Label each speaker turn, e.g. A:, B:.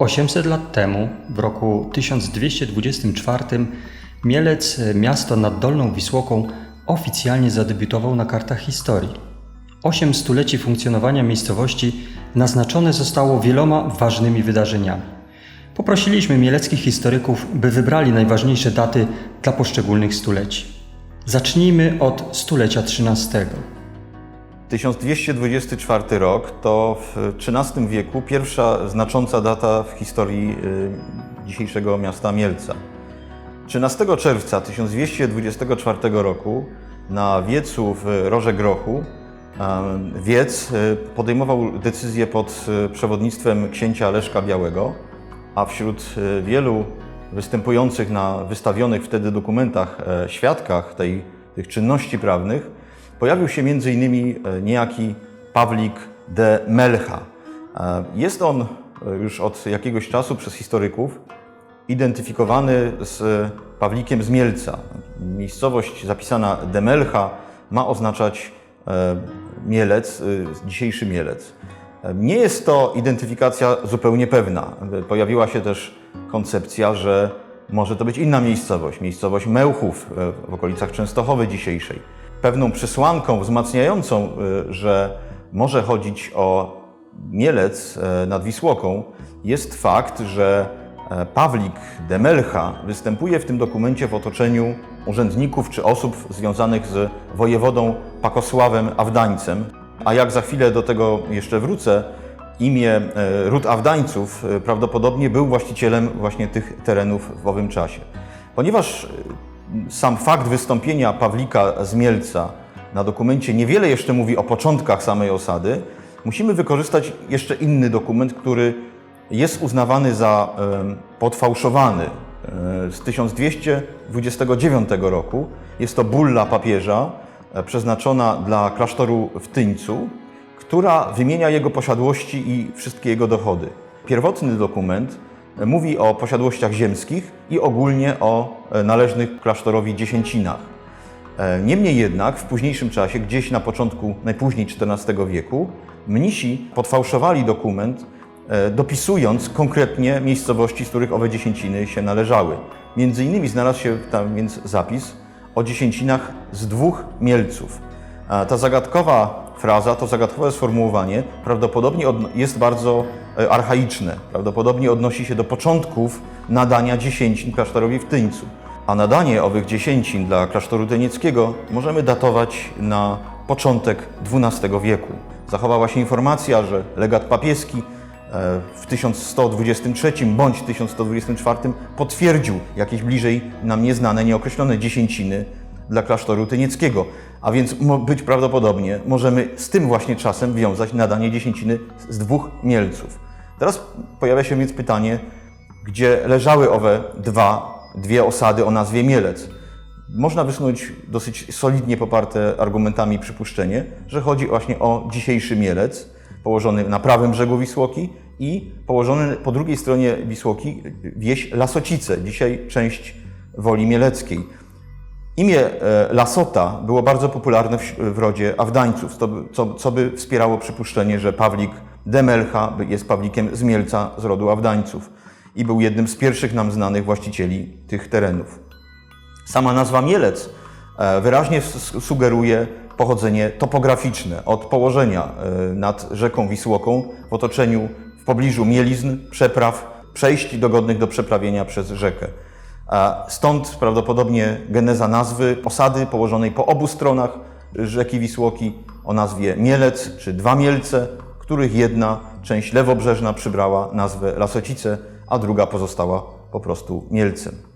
A: 800 lat temu, w roku 1224, Mielec, miasto nad Dolną Wisłoką, oficjalnie zadebiutował na kartach historii. Osiem stuleci funkcjonowania miejscowości naznaczone zostało wieloma ważnymi wydarzeniami. Poprosiliśmy mieleckich historyków, by wybrali najważniejsze daty dla poszczególnych stuleci. Zacznijmy od stulecia XIII.
B: 1224 rok to w XIII wieku pierwsza znacząca data w historii y, dzisiejszego miasta Mielca. 13 czerwca 1224 roku na wiecu w Roże Grochu wiec y, podejmował decyzję pod y, przewodnictwem księcia Leszka Białego, a wśród wielu występujących na wystawionych wtedy dokumentach e, świadkach tej, tych czynności prawnych pojawił się m.in. niejaki Pawlik de Melcha. E, Jest on e, już od jakiegoś czasu przez historyków identyfikowany z Pawlikiem z Mielca. Miejscowość zapisana de Melcha ma oznaczać e, Mielec, e, dzisiejszy Mielec. E, Nie jest to identyfikacja zupełnie pewna. E, Pojawiła się też koncepcja, że może to być inna miejscowość, miejscowość Mełchów e, w okolicach Częstochowy dzisiejszej. Pewną przesłanką wzmacniającą, e, że może chodzić o Mielec e, nad Wisłoką jest fakt, że e, Pawlik de Melcha występuje w tym dokumencie w otoczeniu urzędników czy osób związanych z wojewodą Pakosławem Awdańcem. A jak za chwilę do tego jeszcze wrócę, imię e, ród Awdańców e, prawdopodobnie był właścicielem właśnie tych terenów w owym czasie. Ponieważ sam fakt wystąpienia Pawlika z Mielca na dokumencie niewiele jeszcze mówi o początkach samej osady, musimy wykorzystać jeszcze inny dokument, który jest uznawany za podfałszowany e, z 1229 roku. Jest to bulla papieża e, przeznaczona dla klasztoru w Tyńcu, która wymienia jego posiadłości i wszystkie jego dochody. Pierwotny dokument mówi o posiadłościach ziemskich i ogólnie o e, należnych klasztorowi dziesięcinach. E, Niemniej jednak w późniejszym czasie, gdzieś na początku, najpóźniej XIV wieku, mnisi podfałszowali dokument, e, dopisując konkretnie miejscowości, z których owe dziesięciny się należały. Między innymi znalazł się tam więc zapis o dziesięcinach z dwóch mielców. Ta zagadkowa fraza, to zagadkowe sformułowanie prawdopodobnie od- jest bardzo e, archaiczne. Prawdopodobnie odnosi się do początków nadania dziesięcin klasztorowi w Tyńcu. A nadanie owych dziesięcin dla klasztoru tynieckiego możemy datować na początek XII wieku. Zachowała się informacja, że legat papieski e, w 1123 bądź 1124 potwierdził jakieś bliżej nam nieznane, nieokreślone dziesięciny dla klasztoru tynieckiego. A więc być prawdopodobnie możemy z tym właśnie czasem wiązać nadanie dziesięciny z dwóch mielców. Teraz pojawia się więc pytanie, gdzie leżały owe dwa, dwie osady o nazwie Mielec. Można wysunąć dosyć solidnie poparte argumentami przypuszczenie, że chodzi właśnie o dzisiejszy Mielec, położony na prawym brzegu Wisłoki i położony po drugiej stronie Wisłoki wieś Lasocice, dzisiaj część Woli Mieleckiej. Imię e, Lasota było bardzo popularne w, rodzie Awdańców, co, by- wspierało przypuszczenie, że Pawlik Demelcha jest Pawlikiem z Mielca z rodu Awdańców i był jednym z pierwszych nam znanych właścicieli tych terenów. Sama nazwa Mielec e, wyraźnie sugeruje pochodzenie topograficzne od położenia e, nad rzeką Wisłoką w otoczeniu, w pobliżu mielizn, przepraw, przejść dogodnych do przeprawienia przez rzekę. Stąd prawdopodobnie geneza nazwy osady położonej po obu stronach rzeki Wisłoki o nazwie Mielec czy Dwa Mielce, których jedna część lewobrzeżna przybrała nazwę Lasocice, a druga pozostała po prostu Mielcem.